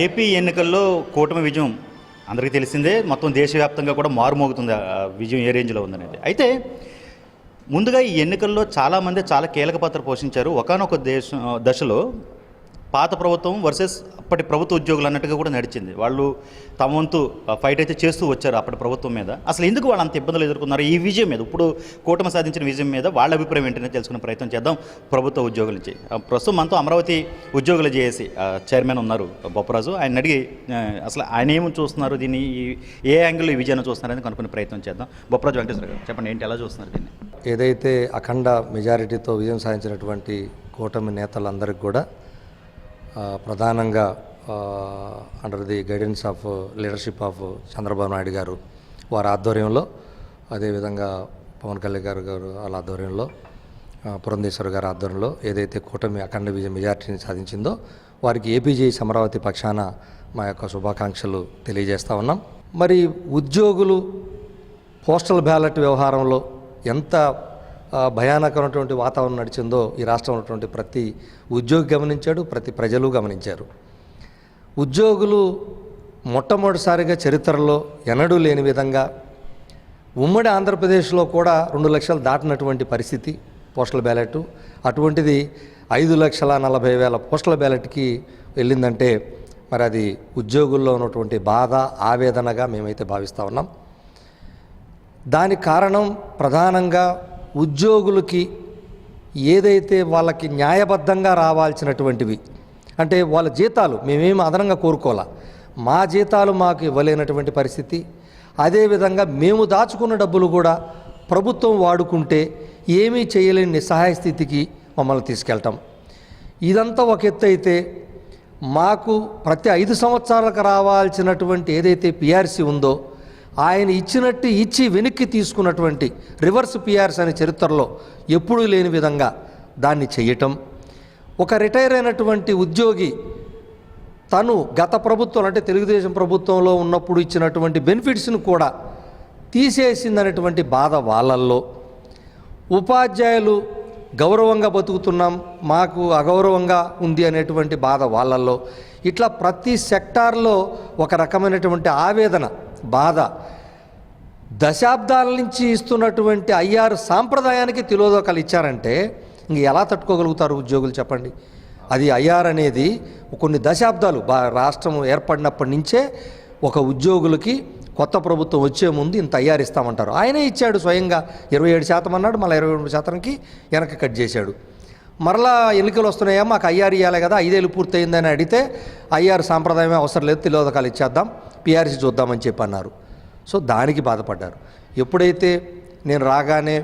AP ఎన్నికల్లో కూటమి విజయం అందరికీ తెలిసిందే. మొత్తం దేశవ్యాప్తంగా కూడా మారుమోగుతుంది ఆ విజయం ఏ రేంజ్లో ఉందనేది. అయితే ముందుగా ఈ ఎన్నికల్లో చాలామంది చాలా కీలక పాత్ర పోషించారు. ఒకనొక దేశం దశలో పాత ప్రభుత్వం వర్సెస్ అప్పటి ప్రభుత్వ ఉద్యోగులు అన్నట్టుగా కూడా నడిచింది. వాళ్ళు తమ వంతు ఫైట్ అయితే చేస్తూ వచ్చారు అప్పటి ప్రభుత్వం మీద. అసలు ఎందుకు వాళ్ళు అంత ఇబ్బందులు ఎదుర్కొన్నారు? ఈ విజయం మీద ఇప్పుడు కూటమి సాధించిన విజయం మీద వాళ్ళ అభిప్రాయం ఏంటనే తెలుసుకునే ప్రయత్నం చేద్దాం ప్రభుత్వ ఉద్యోగుల నుంచి. ప్రస్తుతం మనతో అమరావతి ఉద్యోగుల జేఏసీ చైర్మన్ ఉన్నారు బొప్పరాజు. ఆయన అడిగి అసలు ఆయన ఏమి చూస్తున్నారు దీన్ని? ఈ- ఏ యాంగిల్లో ఈ విజయాన్ని చూస్తున్నారని కనుక్కునే ప్రయత్నం చేద్దాం. బొప్పరాజు వెంకటేశ్వర గారు చెప్పండి ఏంటి ఎలా చూస్తున్నారు దీన్ని? ఏదైతే అఖండ మెజారిటీతో విజయం సాధించినటువంటి కూటమి నేతలందరికీ కూడా ప్రధానంగా under the guidance of leadership of Chandrababu Naidu garu వారి ఆధ్వర్యంలో అదేవిధంగా పవన్ కళ్యాణ్ గారు గారు వాళ్ళ ఆధ్వర్యంలో పురంధేశ్వర్ గారి ఆధ్వర్యంలో ఏదైతే కూటమి అఖండ విజయ మెజార్టీని సాధించిందో వారికి ఏపీజే అమరావతి పక్షాన మా యొక్క శుభాకాంక్షలు తెలియజేస్తూ ఉన్నాం. మరి ఉద్యోగులు పోస్టల్ బ్యాలెట్ వ్యవహారంలో ఎంత భయానకమైనటువంటి వాతావరణం నడిచిందో ఈ రాష్ట్రంలో ఉన్నటువంటి ప్రతి ఉద్యోగి గమనించాడు ప్రతి ప్రజలు గమనించారు. ఉద్యోగులు మొట్టమొదటిసారిగా చరిత్రలో ఎన్నడూ లేని విధంగా ఉమ్మడి ఆంధ్రప్రదేశ్లో కూడా రెండు లక్షలు దాటినటువంటి పరిస్థితి పోస్టల్ బ్యాలెట్. అటువంటిది ఐదు లక్షల నలభై వేల పోస్టల్ బ్యాలెట్కి వెళ్ళిందంటే మరి అది ఉద్యోగుల్లో ఉన్నటువంటి బాధ ఆవేదనగా మేమైతే భావిస్తూ ఉన్నాం. దానికి కారణం ప్రధానంగా ఉద్యోగులకి ఏదైతే వాళ్ళకి న్యాయబద్ధంగా రావాల్సినటువంటివి అంటే వాళ్ళ జీతాలు మేమేమి అదనంగా కోరుకోవాలా? మా జీతాలు మాకు ఇవ్వలేనటువంటి పరిస్థితి. అదేవిధంగా మేము దాచుకున్న డబ్బులు కూడా ప్రభుత్వం వాడుకుంటే ఏమీ చేయలేని నిస్సహాయ స్థితికి మమ్మల్ని తీసుకెళ్ళటం ఇదంతా ఒక ఎత్తు అయితే మాకు ప్రతి ఐదు సంవత్సరాలకు రావాల్సినటువంటి ఏదైతే పిఆర్సీ ఉందో ఆయన ఇచ్చినట్టు ఇచ్చి వెనక్కి తీసుకున్నటువంటి రివర్స్ పిఆర్స్ అనే చరిత్రలో ఎప్పుడూ లేని విధంగా దాన్ని చేయటం. ఒక రిటైర్ అయినటువంటి ఉద్యోగి తను గత ప్రభుత్వం అంటే తెలుగుదేశం ప్రభుత్వంలో ఉన్నప్పుడు ఇచ్చినటువంటి బెనిఫిట్స్ను కూడా తీసేసిందనేటువంటి బాధ వాళ్ళల్లో. ఉపాధ్యాయులు గౌరవంగా బతుకుతున్నాం మాకు అగౌరవంగా ఉంది అనేటువంటి బాధ వాళ్ళల్లో. ఇట్లా ప్రతి సెక్టార్లో ఒక రకమైనటువంటి ఆవేదన బాధ. దశాబ్దాల నుంచి ఇస్తున్నటువంటి ఐఆర్ సాంప్రదాయానికి తిలోదకాలు ఇచ్చారంటే ఇంక ఎలా తట్టుకోగలుగుతారు ఉద్యోగులు చెప్పండి? అది ఐఆర్ అనేది కొన్ని దశాబ్దాలు బా రాష్ట్రం ఏర్పడినప్పటి నుంచే ఒక ఉద్యోగులకి కొత్త ప్రభుత్వం వచ్చే ముందు ఇంత ఐఆర్ ఇస్తామంటారు. ఆయనే ఇచ్చాడు స్వయంగా. ఇరవై ఏడు శాతం అన్నాడు మళ్ళీ ఇరవై రెండు శాతానికి వెనక్కి కట్ చేశాడు. మరలా ఎన్నికలు వస్తున్నాయా మాకు ఐఆర్ ఇవ్వాలి కదా ఐదేళ్ళు పూర్తయిందని అడిగితే ఐఆర్ సాంప్రదాయమే అవసరం లేదు తిలోదకాలు ఇచ్చేద్దాం. పిఆర్సీ చూద్దామని చెప్పి అన్నారు. సో దానికి బాధపడ్డారు. ఎప్పుడైతే నేను రాగానే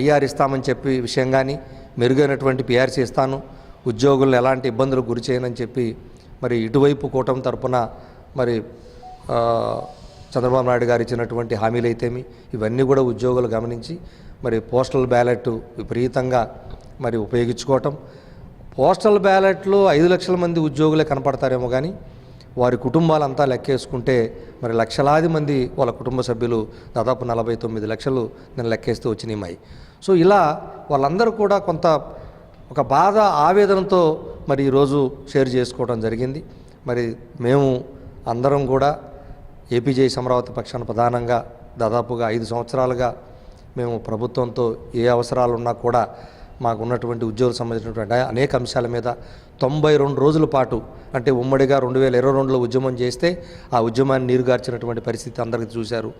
ఐఆర్ ఇస్తామని చెప్పి విషయం కానీ మెరుగైనటువంటి పిఆర్సీ ఇస్తాను ఉద్యోగులను ఎలాంటి ఇబ్బందులకు గురి చేయనని చెప్పి మరి ఇటువైపు కూటమి తరపున మరి చంద్రబాబు నాయుడు గారు ఇచ్చినటువంటి హామీలు అయితేమి ఇవన్నీ కూడా ఉద్యోగులు గమనించి మరి పోస్టల్ బ్యాలెట్ విపరీతంగా మరి ఉపయోగించుకోవటం. పోస్టల్ బ్యాలెట్లో ఐదు లక్షల మంది ఉద్యోగులే కనపడతారేమో కానీ వారి కుటుంబాలంతా లెక్కేసుకుంటే మరి లక్షలాది మంది వాళ్ళ కుటుంబ సభ్యులు దాదాపు నలభై తొమ్మిది లక్షలు నేను లెక్కేస్తూ వచ్చినాయి సో ఇలా వాళ్ళందరూ కూడా కొంత ఒక బాధ ఆవేదనతో మరి ఈరోజు షేర్ చేసుకోవడం జరిగింది. మరి మేము అందరం కూడా ఏపీజే అమరావతి పక్షాన ప్రధానంగా దాదాపుగా ఐదు సంవత్సరాలుగా మేము ప్రభుత్వంతో ఏ అవసరాలున్నా కూడా మాకు ఉన్నటువంటి ఉద్యోగులకు సంబంధించినటువంటి అనేక అంశాల మీద తొంభై రెండు రోజుల పాటు అంటే ఉమ్మడిగా రెండు వేల ఇరవై రెండులో ఉద్యమం చేస్తే ఆ ఉద్యమాన్ని నీరుగార్చినటువంటి పరిస్థితి అందరికీ చూశారు.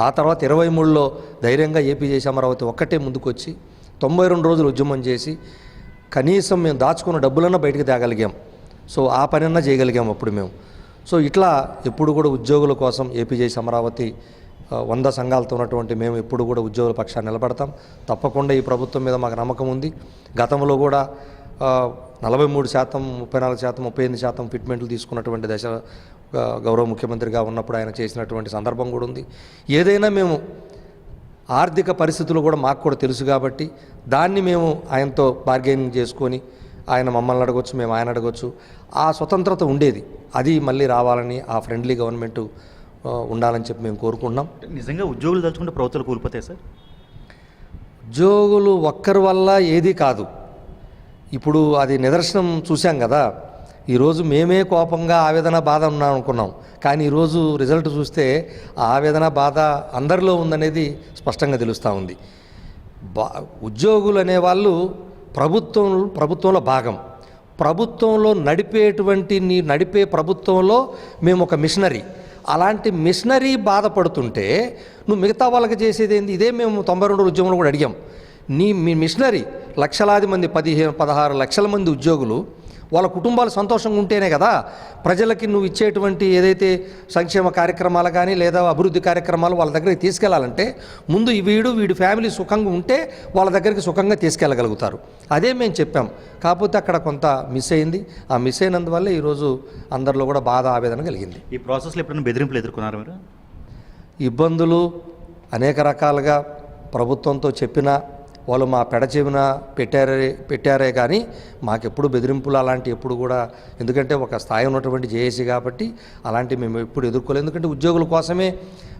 ఆ తర్వాత ఇరవై మూడులో ధైర్యంగా ఏపీ చేసి అమరావతి ఒక్కటే ముందుకొచ్చి తొంభై రెండు రోజులు ఉద్యమం చేసి కనీసం మేము దాచుకున్న డబ్బులన్నా బయటకు తేగలిగాం. సో ఆ పనన్నా చేయగలిగాం అప్పుడు మేము. సో ఇట్లా ఎప్పుడు కూడా ఉద్యోగుల కోసం ఏపీ చేసి అమరావతి వంద సంఘాలతో ఉన్నటువంటి మేము ఎప్పుడు కూడా ఉద్యోగుల పక్షాన్ని నిలబడతాం. తప్పకుండా ఈ ప్రభుత్వం మీద మాకు నమ్మకం ఉంది. గతంలో కూడా నలభై మూడు శాతం ముప్పై నాలుగు శాతం ముప్పై ఎనిమిది శాతం ఫిట్మెంట్లు తీసుకున్నటువంటి దశ గౌరవ ముఖ్యమంత్రిగా ఉన్నప్పుడు ఆయన చేసినటువంటి సందర్భం కూడా ఉంది. ఏదైనా మేము ఆర్థిక పరిస్థితులు కూడా మాకు కూడా తెలుసు కాబట్టి దాన్ని మేము ఆయనతో బార్గెనింగ్ చేసుకొని ఆయన మమ్మల్ని అడగొచ్చు మేము ఆయన అడగొచ్చు. ఆ స్వతంత్రత ఉండేది. అది మళ్ళీ రావాలని ఆ ఫ్రెండ్లీ గవర్నమెంట్ ఉండాలని చెప్పి మేము కోరుకుంటున్నాం. నిజంగా ఉద్యోగులు తలుచుకుంటే ప్రభుత్వాలు కూలిపోతాయి సార్? ఉద్యోగులు ఒక్కరి వల్ల ఏది కాదు. ఇప్పుడు అది నిదర్శనం చూశాం కదా. ఈరోజు మేమే కోపంగా ఆవేదన బాధ ఉన్నాం అనుకున్నాం. కానీ ఈరోజు రిజల్ట్ చూస్తే ఆవేదన బాధ అందరిలో ఉందనేది స్పష్టంగా తెలుస్తూ ఉంది. బా ఉద్యోగులు అనేవాళ్ళు ప్రభుత్వం ప్రభుత్వంలో భాగం. ప్రభుత్వంలో నడిపేటువంటి నీ నడిపే ప్రభుత్వంలో మేము ఒక మిషనరీ. అలాంటి మిషనరీ బాధపడుతుంటే నువ్వు మిగతా వాళ్ళకి చేసేది ఏంది? ఇదే మేము తొంభై రెండు ఉద్యమంలో కూడా అడిగాం. నీ మీ మిషనరీ లక్షలాది మంది పదిహేను పదహారు లక్షల మంది ఉద్యోగులు వాళ్ళ కుటుంబాలు సంతోషంగా ఉంటేనే కదా ప్రజలకి నువ్వు ఇచ్చేటువంటి ఏదైతే సంక్షేమ కార్యక్రమాలు కానీ లేదా అభివృద్ధి కార్యక్రమాలు వాళ్ళ దగ్గరికి తీసుకెళ్ళాలంటే ముందు వీడు వీడి ఫ్యామిలీ సుఖంగా ఉంటే వాళ్ళ దగ్గరికి సుఖంగా తీసుకెళ్ళగలుగుతారు. అదే మేము చెప్పాం. కాకపోతే అక్కడ కొంత మిస్ అయింది. ఆ మిస్ అయినందువల్ల ఈరోజు అందరిలో కూడా బాధ ఆవేదన కలిగింది. ఈ ప్రాసెస్లో ఎప్పుడైనా బెదిరింపులు ఎదుర్కొన్నారు మీరు? ఇబ్బందులు అనేక రకాలుగా ప్రభుత్వంతో చెప్పినా వాళ్ళు మా పెడచెవిన పెట్టారే పెట్టారే కానీ మాకెప్పుడు బెదిరింపులు అలాంటి ఎప్పుడు కూడా ఎందుకంటే ఒక స్థాయి ఉన్నటువంటి జేఏసీ కాబట్టి అలాంటివి మేము ఎప్పుడు ఎదుర్కోలేదు. ఎందుకంటే ఉద్యోగుల కోసమే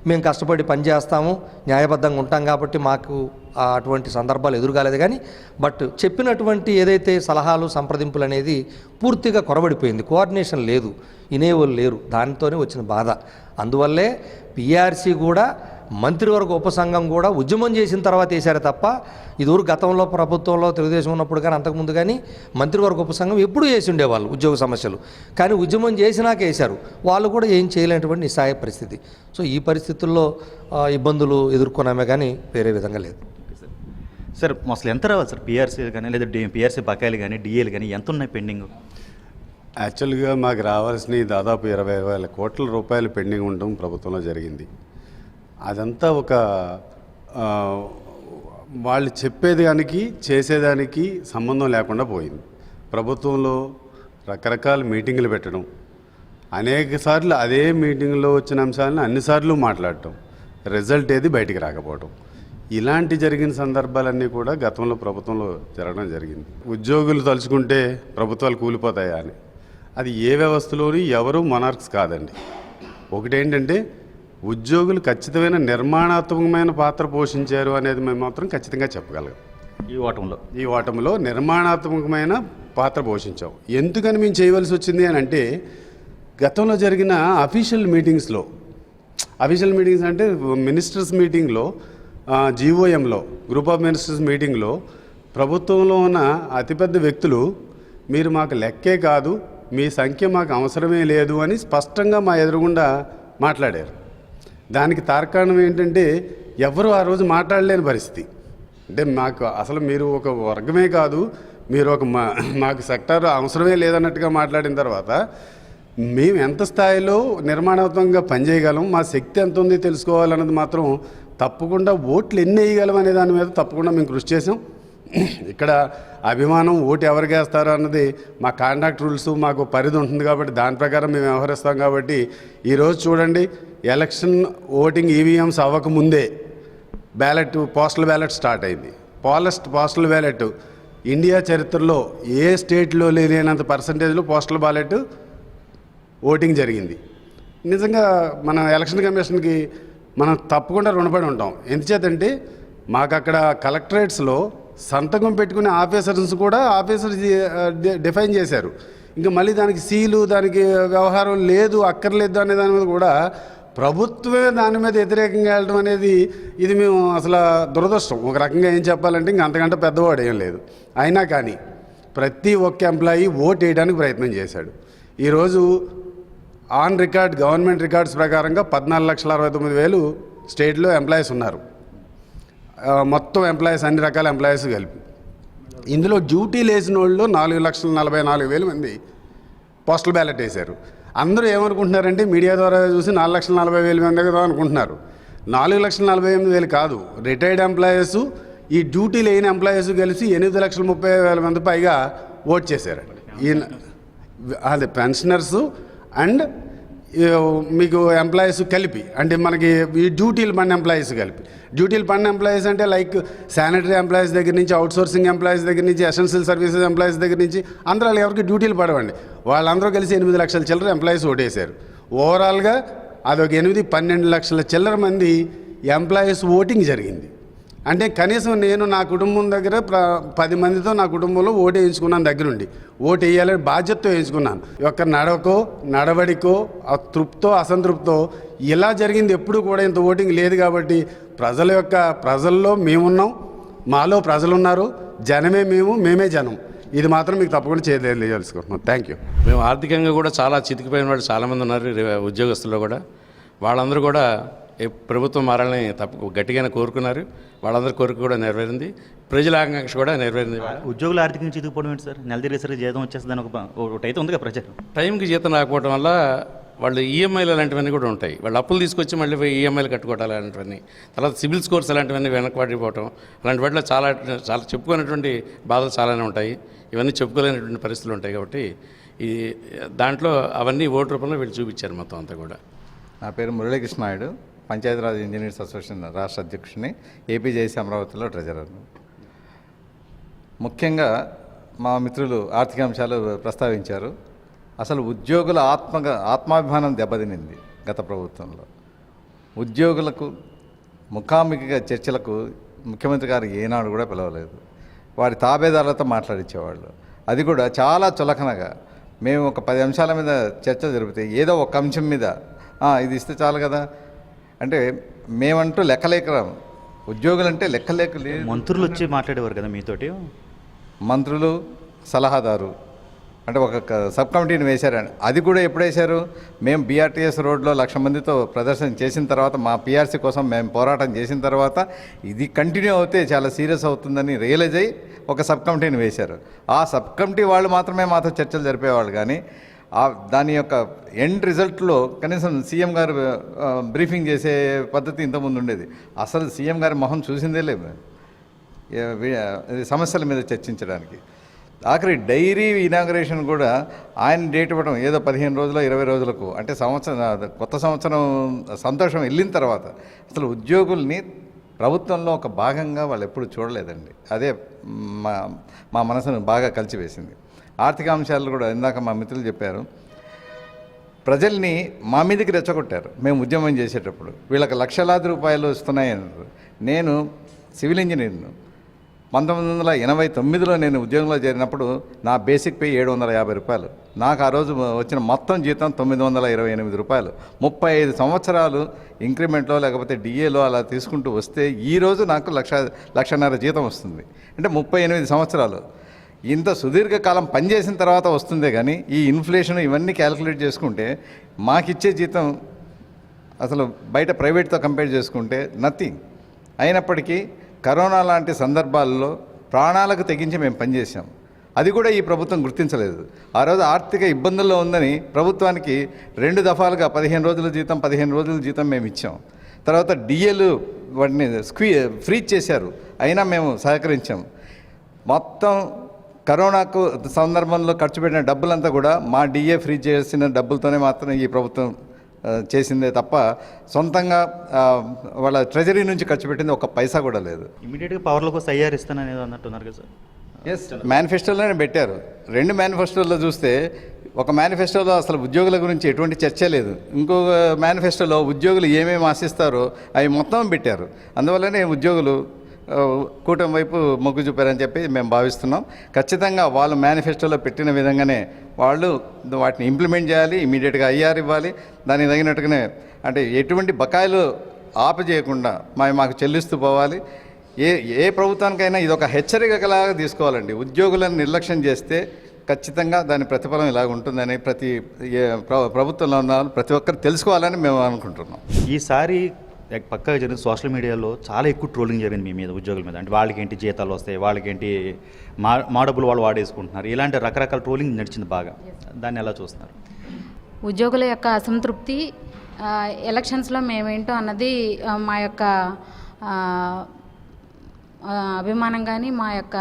మేము కష్టపడి పనిచేస్తాము న్యాయబద్ధంగా ఉంటాం కాబట్టి మాకు ఆ అటువంటి సందర్భాలు ఎదురుగాలేదు కానీ బట్ చెప్పినటువంటి ఏదైతే సలహాలు సంప్రదింపులు అనేది పూర్తిగా కొరబడిపోయింది. కోఆర్డినేషన్ లేదు ఇనేవాళ్ళు లేరు. దానితోనే వచ్చిన బాధ. అందువల్లే పిఆర్సీ కూడా మంత్రివర్గ ఉపసంఘం కూడా ఉద్యమం చేసిన తర్వాత వేశారు తప్ప ఇదివరకు గతంలో ప్రభుత్వంలో తెలుగుదేశం ఉన్నప్పుడు కానీ అంతకుముందు కానీ మంత్రివర్గ ఉపసంఘం ఎప్పుడూ వేసి ఉండేవాళ్ళు ఉద్యోగ సమస్యలు. కానీ ఉద్యమం చేసినాక వేశారు. వాళ్ళు కూడా ఏం చేయలేనటువంటి నిస్సాయ పరిస్థితి. సో ఈ పరిస్థితుల్లో ఇబ్బందులు ఎదుర్కొన్నామే కానీ వేరే విధంగా లేదు. సార్ అసలు ఎంత రావాలి సార్? పిఆర్సీ కానీ లేదా పిఆర్సీ బకాయిలు కానీ డిఏలు కానీ ఎంత ఉన్నాయి పెండింగ్? యాక్చువల్గా మాకు రావాల్సిన దాదాపు ఇరవై వేల కోట్ల రూపాయలు పెండింగ్ ఉండడం ప్రభుత్వంలో జరిగింది. అదంతా ఒక వాళ్ళు చెప్పేదానికి చేసేదానికి సంబంధం లేకుండా పోయింది. ప్రభుత్వంలో రకరకాల మీటింగులు పెట్టడం అనేక సార్లు అదే మీటింగ్లో వచ్చిన అంశాలను అన్నిసార్లు మాట్లాడటం రిజల్ట్ ఏది బయటికి రాకపోవడం ఇలాంటి జరిగిన సందర్భాలన్నీ కూడా గతంలో ప్రభుత్వంలో జరగడం జరిగింది. ఉద్యోగులు తలుచుకుంటే ప్రభుత్వాలు కూలిపోతాయా అని. అది ఏ వ్యవస్థలోని ఎవరు మొనార్క్స్ కాదండి. ఒకటేంటంటే ఉద్యోగులు ఖచ్చితమైన నిర్మాణాత్మకమైన పాత్ర పోషించారు అనేది మేము మాత్రం ఖచ్చితంగా చెప్పగలం. ఈ ఓటంలో. ఈ ఓటమిలో నిర్మాణాత్మకమైన పాత్ర పోషించాం. ఎందుకని మేము చేయవలసి వచ్చింది అని అంటే గతంలో జరిగిన అఫీషియల్ మీటింగ్స్లో అఫీషియల్ మీటింగ్స్ అంటే మినిస్టర్స్ మీటింగ్లో జీఓఎంలో గ్రూప్ ఆఫ్ మినిస్టర్స్ మీటింగ్లో ప్రభుత్వంలో ఉన్న అతిపెద్ద వ్యక్తులు మీరు మాకు లెక్కే కాదు మీ సంఖ్య మాకు అవసరమే లేదు అని స్పష్టంగా మా ఎదురుగుండా మాట్లాడారు. దానికి తార్కాణం ఏంటంటే ఎవరు ఆ రోజు మాట్లాడలేని పరిస్థితి. అంటే మాకు అసలు మీరు ఒక వర్గమే కాదు మీరు ఒక మా మాకు సెక్టార్ అవసరమే లేదన్నట్టుగా మాట్లాడిన తర్వాత మేము ఎంత స్థాయిలో నిర్మాణాత్మకంగా పనిచేయగలం మా శక్తి ఎంత ఉంది తెలుసుకోవాలన్నది మాత్రం తప్పకుండా ఓట్లు ఎన్ని వేయగలం అనే దాని మీద తప్పకుండా మేము కృషి చేసాం ఇక్కడ అభిమానం ఓటు ఎవరికి వేస్తారు అన్నది మా కాంట్రాక్ట్ రూల్స్ మాకు పరిధి ఉంటుంది కాబట్టి దాని ప్రకారం మేము వ్యవహరిస్తాం కాబట్టి ఈరోజు చూడండి ఎలక్షన్ ఓటింగ్ ఈవీఎంస్ అవ్వకముందే బ్యాలెట్ పోస్టల్ బ్యాలెట్ స్టార్ట్ అయింది. పాలెస్ట్ పోస్టల్ బ్యాలెట్ ఇండియా చరిత్రలో ఏ స్టేట్లో లేనంత పర్సంటేజ్లో పోస్టల్ బ్యాలెట్ ఓటింగ్ జరిగింది. నిజంగా మన ఎలక్షన్ కమిషన్కి మనం తప్పకుండా రుణపడి ఉంటాం. ఎందుచేతంటే మాకు అక్కడ కలెక్టరేట్స్లో సంతకం పెట్టుకునే ఆఫీసర్స్ కూడా ఆఫీసర్స్ డిఫైన్ చేశారు. ఇంకా మళ్ళీ దానికి సీలు దానికి వ్యవహారం లేదు అక్కర్లేదు అనే దాని మీద కూడా ప్రభుత్వమే దాని మీద వ్యతిరేకంగా వెళ్ళడం అనేది ఇది మేము అసలు దురదృష్టం. ఒక రకంగా ఏం చెప్పాలంటే ఇంక అంతకంటే పెద్దవాడు ఏం లేదు. అయినా కానీ ప్రతి ఒక్క ఎంప్లాయీ ఓట్ వేయడానికి ప్రయత్నం చేశాడు. ఈరోజు ఆన్ రికార్డ్ గవర్నమెంట్ రికార్డ్స్ ప్రకారంగా పద్నాలుగు లక్షల అరవై తొమ్మిది వేలు స్టేట్లో ఎంప్లాయీస్ ఉన్నారు. మొత్తం ఎంప్లాయీస్ అన్ని రకాల ఎంప్లాయీస్ కలిపి. ఇందులో డ్యూటీ లేచిన వాళ్ళు నాలుగు లక్షల నలభై నాలుగు వేల మంది పోస్టల్ బ్యాలెట్ వేశారు. అందరూ ఏమనుకుంటున్నారంటే మీడియా ద్వారా చూసి నాలుగు లక్షల నలభై వేల మంది కదా అనుకుంటున్నారు. నాలుగు లక్షల నలభై ఎనిమిది వేలు కాదు. రిటైర్డ్ ఎంప్లాయీస్ ఈ డ్యూటీ లేని ఎంప్లాయీస్ కలిసి ఎనిమిది లక్షల ముప్పై వేల మంది పైగా ఓట్ చేశారండి ఈయన అదే పెన్షనర్స్ అండ్ మీకు ఎంప్లాయీస్ కలిపి అంటే మనకి ఈ డ్యూటీలు పడిన ఎంప్లాయీస్ కలిపి. డ్యూటీలు పడిన ఎంప్లాయీస్ అంటే లైక్ శానిటరీ ఎంప్లాయీస్ దగ్గర నుంచి అవుట్సోర్సింగ్ ఎంప్లాయీస్ దగ్గర నుంచి ఎసెన్షియల్ సర్వీసెస్ ఎంప్లాయీస్ దగ్గర నుంచి అందరూ ఎవరికి డ్యూటీలు పడవండి. వాళ్ళందరూ కలిసి ఎనిమిది లక్షల చిల్లర ఎంప్లాయీస్ ఓటేశారు. ఓవరాల్గా అదొక ఎనిమిది పన్నెండు లక్షల చిల్లర మంది ఎంప్లాయీస్ ఓటింగ్ జరిగింది. అంటే కనీసం నేను నా కుటుంబం దగ్గర పది మందితో నా కుటుంబంలో ఓటు వేయించుకున్నాను దగ్గరుండి. ఓటు వేయాలని బాధ్యతతో వేయించుకున్నాను. యొక్క నడకో నడవడికో తృప్తో అసంతృప్తో ఇలా జరిగింది ఎప్పుడు కూడా ఇంత ఓటింగ్ లేదు కాబట్టి ప్రజల యొక్క ప్రజల్లో మేమున్నాం. మాలో ప్రజలు ఉన్నారు జనమే మేము మేమే జనం. ఇది మాత్రం మీకు తప్పకుండా చేయలేసుకుంటున్నాం థ్యాంక్ యూ మేము ఆర్థికంగా కూడా చాలా చితికిపోయిన వాళ్ళు చాలామంది ఉన్నారు ఉద్యోగస్తుల్లో కూడా. వాళ్ళందరూ కూడా ప్రభుత్వం మారాలని తప్ప గట్టిగానే కోరుకున్నారు. వాళ్ళందరి కోరిక కూడా నెరవేరింది. ప్రజల ఆకాంక్ష కూడా నెరవేరింది. ఉద్యోగులు ఆర్థికంగా చితికిపోవడం ఏంటి సార్? నెల తిరిగేసరికి జీతం వచ్చేస్తుందని ఒక ఒకటి అయితే ఉంది కదా ప్రచారం టైంకి జీతం రాకపోవడం వల్ల వాళ్ళు ఈఎంఐలు అలాంటివన్నీ కూడా ఉంటాయి. వాళ్ళు అప్పులు తీసుకొచ్చి మళ్ళీ ఈఎంఐలు కట్టుకోవడం అలాంటివన్నీ తర్వాత సిబిల్ స్కోర్స్ అలాంటివన్నీ వెనకబడిపోవటం అలాంటి వాటిలో చాలా చాలా చెప్పుకునేటువంటి బాధలు చాలానే ఉంటాయి. ఇవన్నీ చెప్పుకోలేనటువంటి పరిస్థితులు ఉంటాయి కాబట్టి ఈ దాంట్లో అవన్నీ ఓటు రూపంలో వీళ్ళు చూపించారు మొత్తం అంతా కూడా. నా పేరు మురళీకృష్ణ నాయుడు పంచాయతీరాజ్ ఇంజనీర్స్ అసోసియేషన్ రాష్ట్ర అధ్యక్షుని ఏపీ జేసీ అమరావతిలో ట్రెజరర్ను ముఖ్యంగా మా మిత్రులు ఆర్థిక అంశాలు ప్రస్తావించారు. అసలు ఉద్యోగుల ఆత్మ ఆత్మాభిమానం దెబ్బతినింది గత ప్రభుత్వంలో. ఉద్యోగులకు ముఖాముఖిగా చర్చలకు ముఖ్యమంత్రి గారు ఏనాడు కూడా పిలవలేదు. వారి తాబేదారులతో మాట్లాడించేవాళ్ళు అది కూడా చాలా చులకనగా. మేము ఒక పది అంశాల మీద చర్చ జరిపితే ఏదో ఒక అంశం మీద ఇది ఇస్తే చాలు కదా అంటే మేమంటూ లెక్కలేకరాం. ఉద్యోగులంటే లెక్కలేక లేదు మంత్రులు వచ్చి మాట్లాడేవారు కదా మీతోటి? మంత్రులు సలహాదారు. అంటే ఒక సబ్ కమిటీని వేశారండి అది కూడా ఎప్పుడు వేశారు మేము బీఆర్టీఎస్ రోడ్లో లక్ష మందితో ప్రదర్శన చేసిన తర్వాత మా పీఆర్సీ కోసం మేము పోరాటం చేసిన తర్వాత ఇది కంటిన్యూ అవుతే చాలా సీరియస్ అవుతుందని రియలైజ్ అయ్యి ఒక సబ్ కమిటీని వేశారు. ఆ సబ్ కమిటీ వాళ్ళు మాత్రమే మాతో చర్చలు జరిపేవాళ్ళు కానీ దాని యొక్క ఎండ్ రిజల్ట్లో కనీసం సీఎం గారు బ్రీఫింగ్ చేసే పద్ధతి ఇంతకుముందు ఉండేది. అసలు సీఎం గారి మొహం చూసిందే లేదు. సమస్యల మీద చర్చించడానికి. ఆఖరి డైరీ ఇనాగరేషన్ కూడా ఆయన డేట్ ఇవ్వడం ఏదో పదిహేను రోజుల ఇరవై రోజులకు. అంటే సంవత్సరం కొత్త సంవత్సరం సంతోషం వెళ్ళిన తర్వాత అసలు ఉద్యోగుల్ని ప్రభుత్వంలో ఒక భాగంగా వాళ్ళు ఎప్పుడు చూడలేదండి. అదే మా మా మనసును బాగా కలిసివేసింది. ఆర్థిక అంశాలు కూడా ఇందాక మా మిత్రులు చెప్పారు. ప్రజల్ని మా మీదకి రెచ్చగొట్టారు. మేము ఉద్యమం చేసేటప్పుడు. వీళ్ళకి లక్షలాది రూపాయలు వస్తున్నాయి అన్నారు. నేను సివిల్ ఇంజనీర్ను. పంతొమ్మిది వందల ఎనభై తొమ్మిదిలో నేను ఉద్యోగంలో చేరినప్పుడు నా బేసిక్ పే ఏడు వందల యాభై రూపాయలు. నాకు ఆ రోజు వచ్చిన మొత్తం జీతం తొమ్మిది వందల ఇరవై ఎనిమిది రూపాయలు. ముప్పై ఐదు సంవత్సరాలు ఇంక్రిమెంట్లో లేకపోతే డిఏలో అలా తీసుకుంటూ వస్తే ఈరోజు నాకు లక్ష లక్షన్నర జీతం వస్తుంది. అంటే ముప్పై ఎనిమిది సంవత్సరాలు. ఇంత సుదీర్ఘకాలం పనిచేసిన తర్వాత వస్తుందే కానీ ఈ ఇన్ఫ్లేషన్ ఇవన్నీ క్యాలిక్యులేట్ చేసుకుంటే మాకిచ్చే జీతం అసలు బయట ప్రైవేట్తో కంపేర్ చేసుకుంటే నథింగ్. అయినప్పటికీ కరోనా లాంటి సందర్భాల్లో ప్రాణాలకు తెగించి మేము పనిచేసాం అది కూడా ఈ ప్రభుత్వం గుర్తించలేదు. ఆ రోజు ఆర్థిక ఇబ్బందుల్లో ఉందని ప్రభుత్వానికి రెండు దఫాలుగా పదిహేను రోజుల జీతం పదిహేను రోజుల జీతం మేము ఇచ్చాం. తర్వాత డిఎలు వాటిని స్క్వీ ఫ్రీజ్ చేశారు. అయినా మేము సహకరించాం. మొత్తం కరోనాకు సందర్భంలో ఖర్చు పెట్టిన డబ్బులంతా కూడా మా డిఏ ఫ్రీ చేసిన డబ్బులతోనే మాత్రం ఈ ప్రభుత్వం చేసిందే తప్ప సొంతంగా వాళ్ళ ట్రెజరీ నుంచి ఖర్చు పెట్టింది ఒక పైసా కూడా లేదు. ఇమీడియట్గా పవర్లోకి వస్తే ఐఆర్ ఇస్తాననేది అన్నట్టున్నారు కదా సార్. ఎస్ మేనిఫెస్టోలోనే పెట్టారు. రెండు మేనిఫెస్టోల్లో చూస్తే ఒక మేనిఫెస్టోలో అసలు ఉద్యోగుల గురించి ఎటువంటి చర్చ లేదు. ఇంకొక మేనిఫెస్టోలో ఉద్యోగులు ఏమేమి ఆశిస్తారో అవి మొత్తం పెట్టారు. అందువల్లనే ఉద్యోగులు కూటమి వైపు మొగ్గు చూపారని చెప్పి మేము భావిస్తున్నాం. ఖచ్చితంగా వాళ్ళు మేనిఫెస్టోలో పెట్టిన విధంగానే వాళ్ళు వాటిని ఇంప్లిమెంట్ చేయాలి ఇమీడియట్గా ఐఆర్ ఇవ్వాలి. దానికి తగినట్టుగానే అంటే ఎటువంటి బకాయిలు ఆపజేయకుండా మా మాకు చెల్లిస్తూ పోవాలి. ఏ ఏ ప్రభుత్వానికైనా ఇది ఒక హెచ్చరికలాగా తీసుకోవాలండి. ఉద్యోగులను నిర్లక్ష్యం చేస్తే ఖచ్చితంగా దాని ప్రతిఫలం ఇలాగ ఉంటుందని ప్రతి ప్ర- ప్రభుత్వంలో ఉన్న ప్రతి ఒక్కరు తెలుసుకోవాలని మేము అనుకుంటున్నాం. ఈసారి పక్కగా జరిగిన సోషల్ మీడియాలో చాలా ఎక్కువ ట్రోలింగ్ జరిగింది మీ మీద ఉద్యోగుల మీద. అంటే వాళ్ళకి ఏంటి జీతాలు వస్తాయి వాళ్ళకి ఏంటి మా మా డబ్బులు వాళ్ళు వాడేసుకుంటున్నారు. ఇలాంటి రకరకాల ట్రోలింగ్ నడిచింది బాగా. దాన్ని ఎలా చూస్తున్నారు? ఉద్యోగుల యొక్క అసంతృప్తి ఎలక్షన్స్లో మేమేంటో అన్నది మా యొక్క అభిమానం కానీ మా యొక్క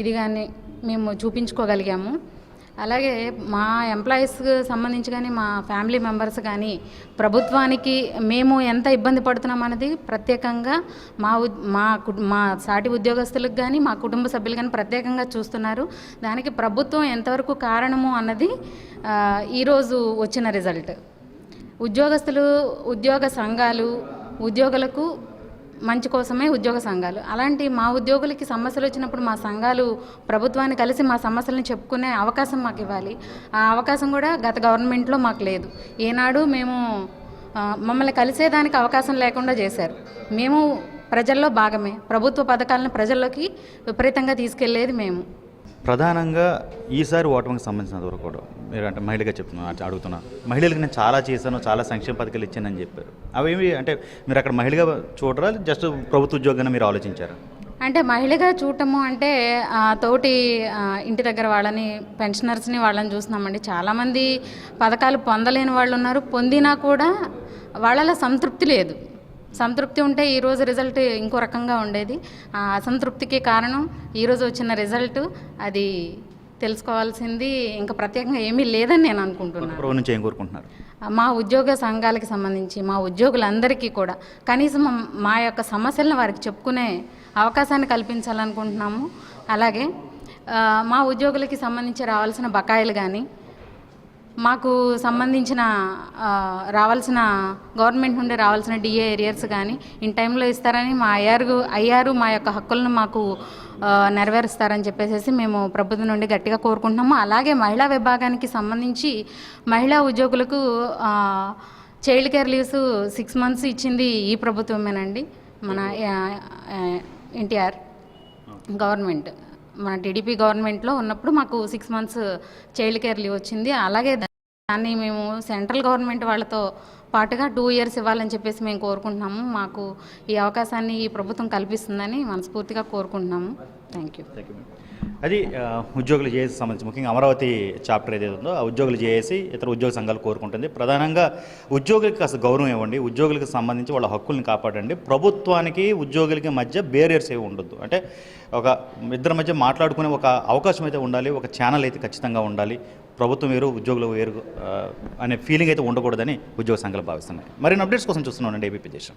ఇది కానీ మేము చూపించుకోగలిగాము. అలాగే మా ఎంప్లాయీస్కి సంబంధించి కానీ మా ఫ్యామిలీ మెంబర్స్ కానీ ప్రభుత్వానికి మేము ఎంత ఇబ్బంది పడుతున్నాం అనేది ప్రత్యేకంగా మా మా కు- మా సాటి ఉద్యోగస్తులకు కానీ మా కుటుంబ సభ్యులు కానీ ప్రత్యేకంగా చూస్తున్నారు. దానికి ప్రభుత్వం ఎంతవరకు కారణము అన్నది ఈరోజు వచ్చిన రిజల్ట్ ఉద్యోగస్తులు ఉద్యోగ సంఘాలు ఉద్యోగులకు మంచి కోసమే ఉద్యోగ సంఘాలు. అలాంటి మా ఉద్యోగులకి సమస్యలు వచ్చినప్పుడు మా సంఘాలు ప్రభుత్వాన్ని కలిసి మా సమస్యలను చెప్పుకునే అవకాశం మాకు ఇవ్వాలి. ఆ అవకాశం కూడా గత గవర్నమెంట్లో మాకు లేదు. ఏనాడు మేము మమ్మల్ని కలిసేదానికి అవకాశం లేకుండా చేశారు. మేము ప్రజల్లో భాగమే. ప్రభుత్వ పథకాలను ప్రజల్లోకి విపరీతంగా తీసుకెళ్ళేది మేము. ప్రధానంగా ఈసారి ఓటమికి సంబంధించినంత వరకు కూడా మీరు అంటే మహిళగా చెప్తున్నా అడుగుతున్నా. మహిళలకు నేను చాలా చేశాను చాలా సంక్షేమ పథకాలు ఇచ్చానని చెప్పారు. అవేమి అంటే మీరు అక్కడ మహిళగా చూడరా జస్ట్ ప్రభుత్వ ఉద్యోగంగా మీరు ఆలోచించారా? అంటే మహిళగా చూడటము అంటే ఆ, తోటి ఇంటి దగ్గర వాళ్ళని పెన్షనర్స్ని వాళ్ళని చూస్తున్నామండి. చాలామంది పథకాలు పొందలేని వాళ్ళు ఉన్నారు. పొందినా కూడా వాళ్ళలో సంతృప్తి లేదు. సంతృప్తి ఉంటే ఈరోజు రిజల్ట్ ఇంకో రకంగా ఉండేది. ఆ అసంతృప్తికి కారణం ఈరోజు వచ్చిన రిజల్ట్. అది తెలుసుకోవాల్సింది. ఇంకా ప్రత్యేకంగా ఏమీ లేదని నేను అనుకుంటున్నాను. ప్రభుత్వం నుంచి ఏం కోరుకుంటున్నారు? మా ఉద్యోగ సంఘాలకి సంబంధించి మా ఉద్యోగులందరికీ కూడా కనీసం మా యొక్క సమస్యలను వారికి చెప్పుకునే అవకాశాన్ని కల్పించాలనుకుంటున్నాము. అలాగే మా ఉద్యోగులకి సంబంధించి రావాల్సిన బకాయిలు కానీ మాకు సంబంధించిన రావాల్సిన గవర్నమెంట్ నుండి రావాల్సిన డిఏ ఏరియర్స్ కానీ ఇన్ టైంలో ఇస్తారని మా అయ్యారు అయ్యారు మా యొక్క హక్కులను మాకు నెరవేరుస్తారని చెప్పేసి మేము ప్రభుత్వం నుండి గట్టిగా కోరుకుంటున్నాము. అలాగే మహిళా విభాగానికి సంబంధించి మహిళా ఉద్యోగులకు child care leaves six months ఇచ్చింది ఈ ప్రభుత్వమేనండి. మన ఎన్టీఆర్ గవర్నమెంట్. మన టీడీపీ గవర్నమెంట్లో ఉన్నప్పుడు మాకు six months child care leave వచ్చింది. అలాగే దాన్ని మేము సెంట్రల్ గవర్నమెంట్ వాళ్ళతో పాటుగా టూ ఇయర్స్ ఇవ్వాలని చెప్పేసి మేము కోరుకుంటున్నాము. మాకు ఈ అవకాశాన్ని ఈ ప్రభుత్వం కల్పిస్తుందని మనస్ఫూర్తిగా కోరుకుంటున్నాము. థ్యాంక్ యూ అది ఉద్యోగులు చేసి సంబంధించి ముఖ్యంగా అమరావతి చాప్టర్ ఏదైతే ఉందో ఆ ఉద్యోగులు చేసి ఇతర ఉద్యోగ సంఘాలు కోరుకుంటుంది. ప్రధానంగా ఉద్యోగులకి కాస్త గౌరవం ఇవ్వండి. ఉద్యోగులకు సంబంధించి వాళ్ళ హక్కుల్ని కాపాడండి. ప్రభుత్వానికి ఉద్యోగులకి మధ్య బేరియర్స్ ఏమి ఉండొద్దు. అంటే ఒక ఇద్దరి మధ్య మాట్లాడుకునే ఒక అవకాశం అయితే ఉండాలి. ఒక ఛానల్ అయితే ఖచ్చితంగా ఉండాలి. ప్రభుత్వం వేరు ఉద్యోగులు వేరు అనే ఫీలింగ్ అయితే ఉండకూడదని ఉద్యోగ సంఘాలు భావిస్తున్నాయి. మరిన్ని అప్డేట్స్ కోసం చూస్తున్నానండి ఏబీపీ దేశం